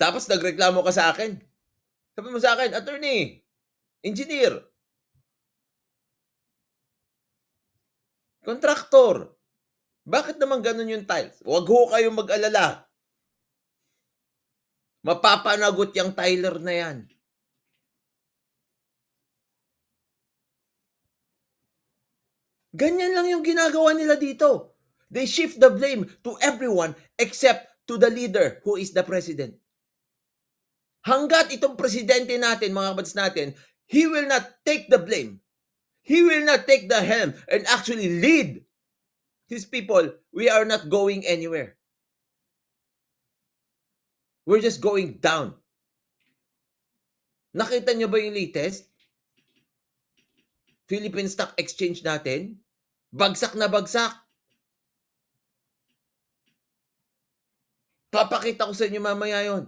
Tapos nagreklamo ka sa akin. Sabi mo sa akin, attorney, engineer, kontraktor, bakit naman ganun yung tiles? Huwag ho kayong mag-alala. Mapapanagot yung Tyler na yan. Ganyan lang yung ginagawa nila dito. They shift the blame to everyone except to the leader who is the president. Hanggat itong presidente natin, mga kabats natin, he will not take the blame. He will not take the helm and actually lead his people. We are not going anywhere. We're just going down. Nakita nyo ba yung latest? Philippine Stock Exchange natin? Bagsak na bagsak. Papakita ko sa inyo mamaya yon.